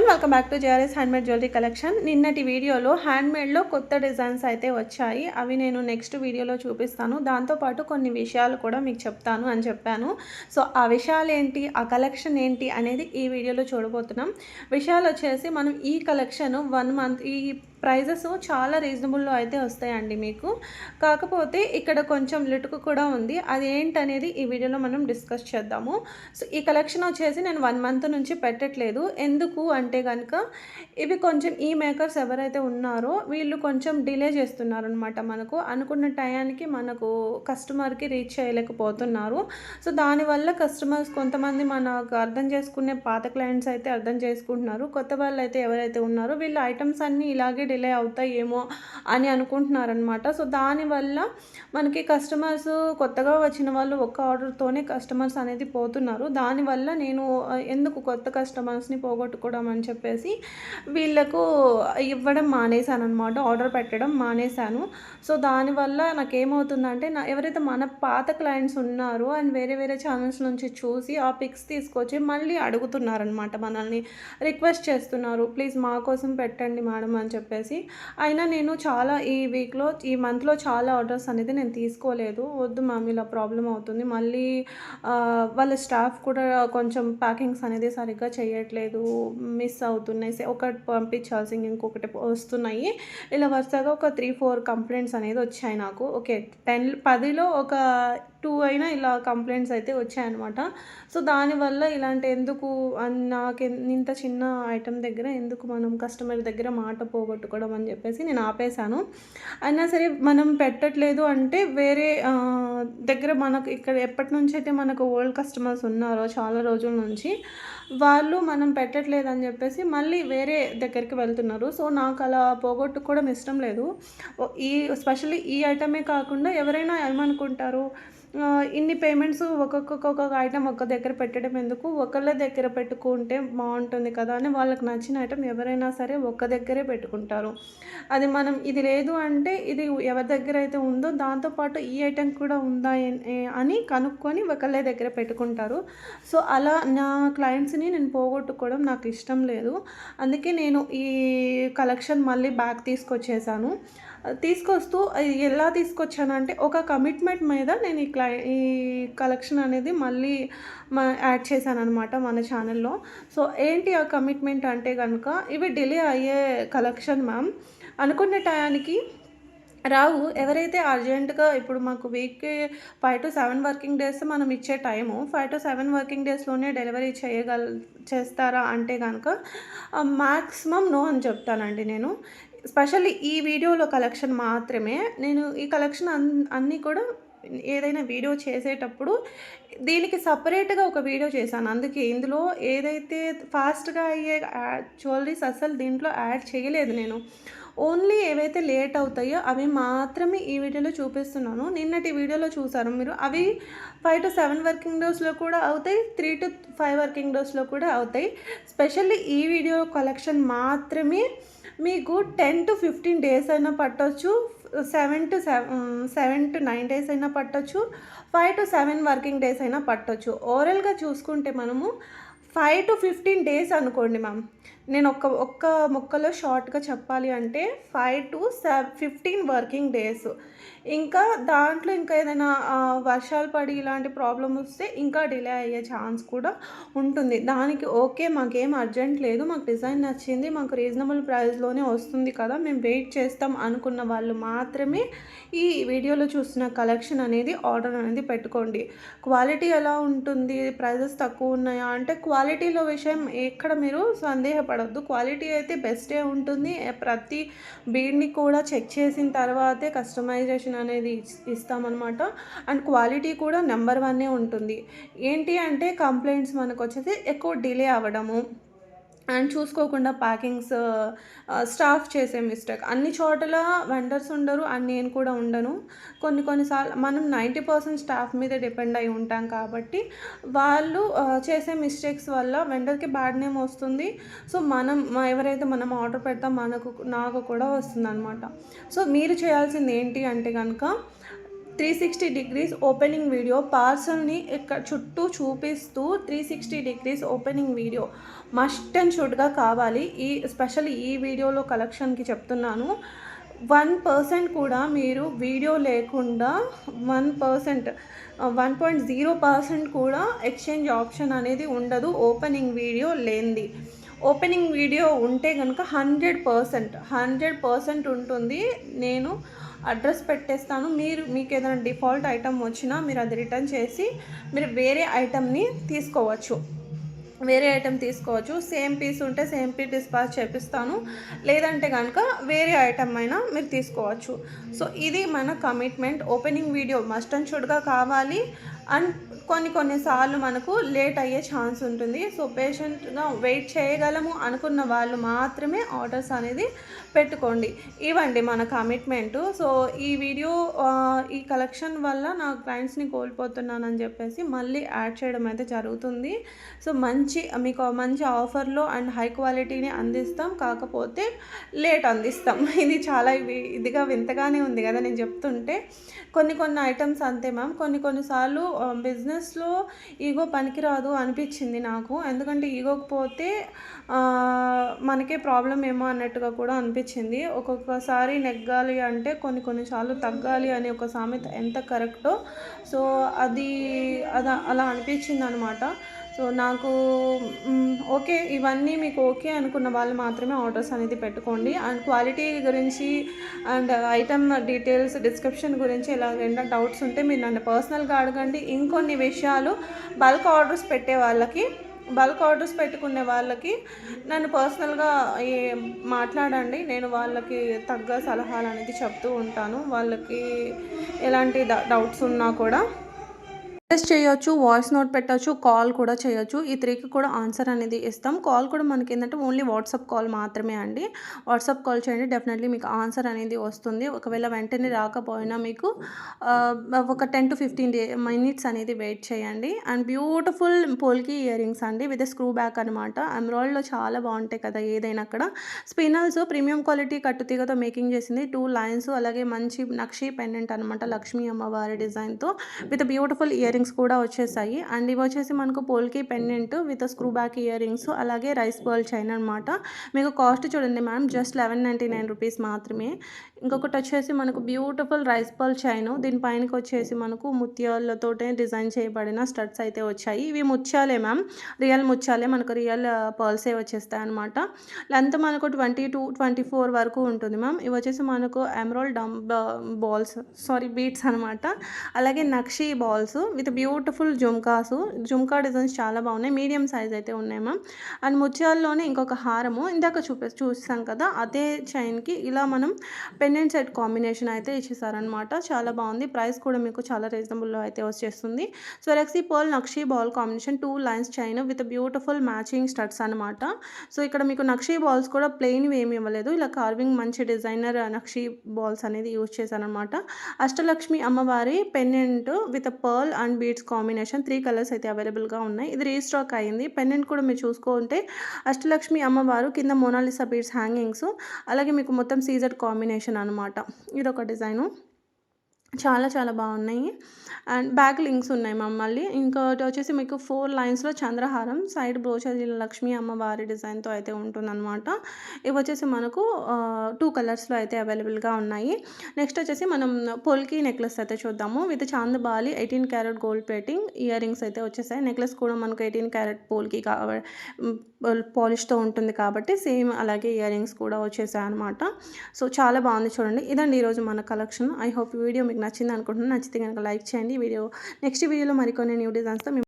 One welcome back to JRS handmade jewellery collection నిన్నటి వీడియోలో హ్యాండ్మేడ్లో కొత్త డిజైన్స్ అయితే వచ్చాయి. అవి నేను నెక్స్ట్ వీడియోలో చూపిస్తాను. దాంతోపాటు కొన్ని విషయాలు కూడా మీకు చెప్తాను అని చెప్పాను. సో ఆ విషయాలు ఏంటి? ఆ కలెక్షన్ ఏంటి? అనేది ఈ వీడియోలో చూడబోతున్నాం. విషయాలు వచ్చేసి మనం ఈ కలెక్షన్ వన్ మంత్ ఈ ప్రైజెస్ చాలా రీజనబుల్లో అయితే వస్తాయండి మీకు. కాకపోతే ఇక్కడ కొంచెం లిటుకు కూడా ఉంది. అది ఏంటనేది ఈ వీడియోలో మనం డిస్కస్ చేద్దాము. సో ఈ కలెక్షన్ వచ్చేసి నేను వన్ మంత్ నుంచి పెట్టట్లేదు. ఎందుకు అంటే కనుక ఇవి కొంచెం ఈ మేకర్స్ ఎవరైతే ఉన్నారో వీళ్ళు కొంచెం డిలే చేస్తున్నారు అనమాట మనకు. అనుకున్న టయానికి మనకు కస్టమర్కి రీచ్ చేయలేకపోతున్నారు. సో దానివల్ల కస్టమర్స్ కొంతమంది మనకు అర్థం చేసుకునే పాత క్లయింట్స్ అయితే అర్థం చేసుకుంటున్నారు. కొత్త వాళ్ళు అయితే ఎవరైతే ఉన్నారో వీళ్ళు ఐటమ్స్ అన్నీ ఇలాగే డిలే అవుతాయేమో అని అనుకుంటున్నారనమాట సో దానివల్ల మనకి కస్టమర్స్ కొత్తగా వచ్చిన వాళ్ళు ఒక్క ఆర్డర్తోనే కస్టమర్స్ అనేది పోతున్నారు. దానివల్ల నేను ఎందుకు కొత్త కస్టమర్స్ని పోగొట్టుకోవడం అని చెప్పేసి వీళ్ళకు ఇవ్వడం మానేశాను అనమాట ఆర్డర్ పెట్టడం మానేశాను. సో దానివల్ల నాకు ఏమవుతుందంటే నా ఎవరైతే మన పాత క్లయింట్స్ ఉన్నారో అండ్ వేరే వేరే ఛానల్స్ నుంచి చూసి ఆ పిక్స్ తీసుకొచ్చి మళ్ళీ అడుగుతున్నారనమాట మనల్ని. రిక్వెస్ట్ చేస్తున్నారు. ప్లీజ్ మా కోసం పెట్టండి మేడం అని చెప్పేసి అయినా నేను చాలా ఈ వీక్లో ఈ మంత్లో చాలా ఆర్డర్స్ అనేది నేను తీసుకోలేదు. వద్దు మ్యామ్ ఇలా ప్రాబ్లం అవుతుంది. మళ్ళీ వాళ్ళ స్టాఫ్ కూడా కొంచెం ప్యాకింగ్స్ అనేది సరిగ్గా చేయట్లేదు. మిస్ అవుతున్నాయి. ఒకటి పంపించాల్సింది ఇంకొకటి వస్తున్నాయి. ఇలా వరుసగా ఒక త్రీ ఫోర్ కంప్లైంట్స్ అనేది వచ్చాయి నాకు. ఓకే టెన్ పదిలో ఒక టూ అయినా ఇలా కంప్లైంట్స్ అయితే వచ్చాయన్నమాట. సో దానివల్ల ఇలాంటి ఎందుకు నాకు ఇంత చిన్న ఐటెం దగ్గర ఎందుకు మనం కస్టమర్ దగ్గర మాట పోగొట్టుకోవడం అని చెప్పేసి నేను ఆపేశాను. అయినా సరే మనం పెట్టట్లేదు అంటే వేరే దగ్గర మనకు ఇక్కడ ఎప్పటి నుంచి అయితే మనకు ఓల్డ్ కస్టమర్స్ ఉన్నారో చాలా రోజుల నుంచి వాళ్ళు మనం పెట్టట్లేదు అని చెప్పేసి మళ్ళీ వేరే దగ్గరికి వెళ్తున్నారు. సో నాకు అలా పోగొట్టుకోవడం ఇష్టం లేదు. ఈ స్పెషల్లీ ఈ ఐటమే కాకుండా ఎవరైనా ఏమనుకుంటారు? ఇన్ని పేమెంట్స్ ఒక్కొక్క ఒక్కొక్క ఐటెం ఒక్క దగ్గర పెట్టడం ఎందుకు? ఒకళ్ళ దగ్గర పెట్టుకుంటే బాగుంటుంది కదా అని వాళ్ళకి నచ్చిన ఐటమ్ ఎవరైనా సరే ఒక్క దగ్గరే పెట్టుకుంటారు. అది మనం ఇది లేదు అంటే ఇది ఎవరి దగ్గర అయితే ఉందో దాంతోపాటు ఈ ఐటెం కూడా ఉందా అని కనుక్కొని ఒకళ్ళ దగ్గర పెట్టుకుంటారు. సో అలా నా క్లయింట్స్ని నేను పోగొట్టుకోవడం నాకు ఇష్టం లేదు. అందుకే నేను ఈ కలెక్షన్ మళ్ళీ బ్యాక్ తీసుకొచ్చేసాను. తీసుకొస్తూ ఎలా తీసుకొచ్చానంటే ఒక కమిట్మెంట్ మీద నేను ఈ క్లై ఈ కలెక్షన్ అనేది మళ్ళీ యాడ్ చేశానమాట మన ఛానల్లో సో ఏంటి ఆ కమిట్మెంట్ అంటే కనుక ఇవి డిలే అయ్యే కలెక్షన్ మ్యామ్ అనుకున్న టయానికి రావు ఎవరైతే అర్జెంటుగా ఇప్పుడు మాకు వీక్కి five to seven working days మనం ఇచ్చే time five to seven working డేస్లోనే డెలివరీ చేయగల చేస్తారా అంటే కనుక మ్యాక్సిమం నో అని చెప్తానండి నేను. స్పెషల్లీ ఈ వీడియోలో కలెక్షన్ మాత్రమే. నేను ఈ కలెక్షన్ అన్ అన్నీ కూడా ఏదైనా వీడియో చేసేటప్పుడు దీనికి సపరేట్గా ఒక వీడియో చేశాను. అందుకే ఇందులో ఏదైతే ఫాస్ట్గా అయ్యే జ్యువెలరీస్ అసలు దీంట్లో యాడ్ చేయలేదు నేను. ఓన్లీ ఏవైతే లేట్ అవుతాయో అవి మాత్రమే ఈ వీడియోలో చూపిస్తున్నాను. నిన్నటి వీడియోలో చూసారు మీరు. అవి ఫైవ్ టు సెవెన్ వర్కింగ్ డేస్లో కూడా అవుతాయి త్రీ టు ఫైవ్ వర్కింగ్ డేస్లో కూడా అవుతాయి. స్పెషల్లీ ఈ వీడియో కలెక్షన్ మాత్రమే మీకు టెన్ టు ఫిఫ్టీన్ డేస్ అయినా పట్టొచ్చు seven to seven seven to nine days అయినా పట్టొచ్చు five to seven working days అయినా పట్టొచ్చు. ఓవరాల్గా చూసుకుంటే మనము ఫైవ్ టు ఫిఫ్టీన్ డేస్ అనుకోండి మ్యామ్ నేను ఒక్క ఒక్క ముక్కలో షార్ట్గా చెప్పాలి అంటే five to seven fifteen working days ఇంకా దాంట్లో ఇంకా ఏదైనా వర్షాలు పడి ఇలాంటి ప్రాబ్లం వస్తే ఇంకా డిలే అయ్యే ఛాన్స్ కూడా ఉంటుంది. దానికి ఓకే మాకేం అర్జెంట్ లేదు. మాకు డిజైన్ నచ్చింది. మాకు రీజనబుల్ ప్రైస్లోనే వస్తుంది కదా. మేము వెయిట్ చేస్తాం అనుకున్న వాళ్ళు మాత్రమే ఈ వీడియోలో చూసిన కలెక్షన్ అనేది ఆర్డర్ అనేది పెట్టుకోండి. క్వాలిటీ ఎలా ఉంటుంది? ప్రైజెస్ తక్కువ ఉన్నాయా? అంటే క్వాలిటీలో విషయం ఎక్కడ మీరు సందేహపడద్దు. క్వాలిటీ అయితే బెస్టే ఉంటుంది. ప్రతి బీడ్ని కూడా చెక్ చేసిన తర్వాతే కస్టమైజేషన్ అనేది ఇస్- ఇస్తామన్నమాట. అండ్ క్వాలిటీ కూడా నెంబర్ వన్నే ఉంటుంది. ఏంటి అంటే కంప్లైంట్స్ మనకు వచ్చేసి ఎక్కువ డిలే అవ్వడము. అండ్ చూసుకోకుండా ప్యాకింగ్స్ స్టాఫ్ చేసే మిస్టేక్. అన్ని చోట్ల వెండర్స్ ఉండరు అండ్ నేను కూడా ఉండను. కొన్ని కొన్నిసార్లు మనం నైంటీ పర్సెంట్ స్టాఫ్ మీద డిపెండ్ అయి ఉంటాం కాబట్టి వాళ్ళు చేసే మిస్టేక్స్ వల్ల వెండర్కి బ్యాడ్ నేమ్ వస్తుంది. సో మనం ఎవరైతే మనం ఆర్డర్ పెడతాం మనకు నాకు కూడా వస్తుంది అనమాట సో మీరు చేయాల్సింది ఏంటి అంటే కనుక three sixty degrees opening video. పార్సల్ని ఇక్కడ చుట్టూ చూపిస్తూ three sixty degrees opening video. Must and షుడ్గా కావాలి. ఈ స్పెషల్ ఈ వీడియోలో కలెక్షన్కి చెప్తున్నాను. వన్ పర్సెంట్ కూడా మీరు వీడియో లేకుండా one percent one point zero percent కూడా ఎక్స్చేంజ్ ఆప్షన్ అనేది ఉండదు ఓపెనింగ్ వీడియో లేనిది. ఓపెనింగ్ వీడియో ఉంటే కనుక హండ్రెడ్ పర్సెంట్ హండ్రెడ్ పర్సెంట్ ఉంటుంది. నేను అడ్రస్ పెట్టేస్తాను. మీరు మీకు ఏదైనా డిఫాల్ట్ ఐటమ్ వచ్చినా మీరు అది రిటర్న్ చేసి మీరు వేరే ఐటమ్ని తీసుకోవచ్చు. వేరే ఐటెం తీసుకోవచ్చు. సేమ్ పీస్ ఉంటే సేమ్ పీస్ డిస్పాచ్ చేపిస్తాను. లేదంటే కనుక వేరే ఐటెం అయినా మీరు తీసుకోవచ్చు. సో ఇది మన commitment. Opening video must and షుడ్గా కావాలి. అండ్ కొన్ని కొన్నిసార్లు మనకు లేట్ అయ్యే ఛాన్స్ ఉంటుంది. సో పేషెంట్గా వెయిట్ చేయగలము అనుకున్న వాళ్ళు మాత్రమే ఆర్డర్స్ అనేది పెట్టుకోండి. ఇవ్వండి మన కమిట్మెంట్. సో ఈ వీడియో ఈ కలెక్షన్ వల్ల నా క్లయింట్స్ని కోల్పోతున్నానని చెప్పేసి మళ్ళీ యాడ్ చేయడం అయితే జరుగుతుంది. సో మంచి మీకు మంచి ఆఫర్లో అండ్ హై క్వాలిటీని అందిస్తాం. కాకపోతే లేట్ అందిస్తాం. ఇది చాలా ఇదిగా వింతగానే ఉంది కదా నేను చెప్తుంటే. కొన్ని కొన్ని ఐటమ్స్ అంతే మ్యామ్. కొన్ని కొన్నిసార్లు బిజినెస్లో ఈగో పనికిరాదు అనిపించింది నాకు. ఎందుకంటే ఈగోకి పోతే మనకే ప్రాబ్లం ఏమో అన్నట్టుగా కూడా అనిపించింది. ఒక్కొక్కసారి నెగ్గాలి అంటే కొన్ని కొన్నిసార్లు తగ్గాలి అనే ఒక సామెత ఎంత కరెక్టో సో అది అది అలా అనిపించింది అనమాట సో నాకు ఓకే ఇవన్నీ మీకు ఓకే అనుకున్న వాళ్ళు మాత్రమే ఆర్డర్స్ అనేది పెట్టుకోండి. అండ్ క్వాలిటీ గురించి అండ్ ఐటమ్ డీటెయిల్స్ డిస్క్రిప్షన్ గురించి ఎలాగైనా డౌట్స్ ఉంటే మీరు నన్ను పర్సనల్గా అడగండి. ఇంకొన్ని విషయాలు బల్క్ ఆర్డర్స్ పెట్టే వాళ్ళకి బల్క్ ఆర్డర్స్ పెట్టుకునే వాళ్ళకి నన్ను పర్సనల్గా మాట్లాడండి. నేను వాళ్ళకి తగ్గ సలహాలు అనేది చెప్తూ ఉంటాను. వాళ్ళకి ఎలాంటి డౌట్స్ ఉన్నా కూడా. మెసేజ్ చేయొచ్చు వాయిస్ నోట్ పెట్టచ్చు కాల్ కూడా చేయొచ్చు. ఈ త్రీకి కూడా ఆన్సర్ అనేది ఇస్తాం. కాల్ కూడా మనకి ఏంటంటే ఓన్లీ వాట్సాప్ కాల్ మాత్రమే అండి. వాట్సాప్ కాల్ చేయండి డెఫినెట్లీ మీకు ఆన్సర్ అనేది వస్తుంది. ఒకవేళ వెంటనే రాకపోయినా మీకు ఒక ten to fifteen day minutes అనేది వెయిట్ చేయండి. అండ్ బ్యూటిఫుల్ పోల్కి ఇయరింగ్స్ అండి. విత్ స్క్రూ బ్యాక్ అనమాట ఎమ్రాయిడ్లో చాలా బాగుంటాయి కదా ఏదైనా అక్కడ. స్పినల్స్ ప్రీమియం క్వాలిటీ కట్టుతీగతో మేకింగ్ చేసింది. టూ లైన్స్ అలాగే మంచి నక్షి పెండెంట్ అనమాట లక్ష్మీ అమ్మవారి డిజైన్తో. విత్ బ్యూటిఫుల్ ఇయర్ రింగ్స్ కూడా వచ్చేసాయి. అండ్ ఇవి వచ్చేసి మనకు polki pendant with screw back earrings అలాగే రైస్ బాల్ చైన్ అనమాట మీకు కాస్ట్ చూడండి ma'am just eleven ninety nine rupees మాత్రమే. ఇంకొకటి వచ్చేసి మనకు బ్యూటిఫుల్ రైస్ బాల్ చైన్ దీనిపైనకి వచ్చేసి మనకు ముత్యాలతోటే డిజైన్ చేయబడిన స్టడ్స్ అయితే వచ్చాయి. ఇవి ముత్యాలే మ్యామ్ రియల్ ముత్యాలే మనకు రియల్ పర్ల్సే వచ్చేస్తాయి అనమాట లెంత్ మనకు ట్వంటీ టూ ట్వంటీ ఫోర్ వరకు ఉంటుంది మ్యామ్. ఇవి వచ్చేసి మనకు emerald balls sorry beads అనమాట అలాగే నక్షి బాల్స్ విత్ బ్యూటిఫుల్ జుమ్కాసు. జుమ్కా డిజైన్స్ చాలా బాగున్నాయి. మీడియం సైజ్ అయితే ఉన్నాయి మ్యామ్ అండ్ ముత్యాల్లోనే ఇంకొక హారము. ఇందాక చూపే చూసాం కదా అదే చైన్కి ఇలా మనం పెండెంట్ సెట్ కాంబినేషన్ అయితే ఇచ్చేసారనమాట చాలా బాగుంది. ప్రైస్ కూడా మీకు చాలా రీజనబుల్లో అయితే వచ్చేస్తుంది. సో రెక్సీ pearl nakshi ball combination two lines chain with beautiful matching studs అనమాట సో ఇక్కడ మీకు నక్షీ బాల్స్ కూడా ప్లెయిన్వి ఏమి ఇవ్వలేదు. ఇలా కార్వింగ్ మంచి డిజైనర్ నక్షీ బాల్స్ అనేది యూజ్ చేశారనమాట అష్టలక్ష్మి అమ్మవారి pendant with pearl and beads combination three colours అయితే అవైలబుల్గా ఉన్నాయి. ఇది రీస్టాక్ అయింది. పెండెంట్ కూడా మీరు చూసుకుంటే అష్టలక్ష్మి అమ్మవారు కింద మోనాలిసా బీడ్స్ హ్యాంగింగ్స్ అలాగే మీకు మొత్తం సీజర్ కాంబినేషన్ అనమాట ఇది ఒక డిజైను. చాలా చాలా బాగున్నాయి. అండ్ బ్యాక్ లింక్స్ ఉన్నాయి మమ్మల్ని ఇంకోటి వచ్చేసి మీకు ఫోర్ లైన్స్లో చంద్రహారం సైడ్ బ్రోచర్ లక్ష్మీ అమ్మవారి డిజైన్తో అయితే ఉంటుందన్నమాట. ఇవి వచ్చేసి మనకు టూ కలర్స్లో అయితే అవైలబుల్గా ఉన్నాయి. నెక్స్ట్ వచ్చేసి మనం పొల్కి నెక్లెస్ అయితే చూద్దాము. With chandbali eighteen carat gold plating earrings అయితే వచ్చేసాయి. నెక్లెస్ కూడా మనకు ఎయిటీన్ క్యారెట్ పోల్కి పాలిష్తో ఉంటుంది కాబట్టి సేమ్ అలాగే ఇయర్ రింగ్స్ కూడా వచ్చేసాయి అనమాట సో చాలా బాగుంది చూడండి. ఇదండి ఈరోజు మన కలెక్షన్. ఐ హోప్ వీడియో మీకు మీకు నచ్చింది అనుకుంటున్నాను నచ్చితే కనుక లైక్ చేయండి. వీడియో నెక్స్ట్ వీడియోలో మరికొన్ని న్యూ డిజైన్స్తో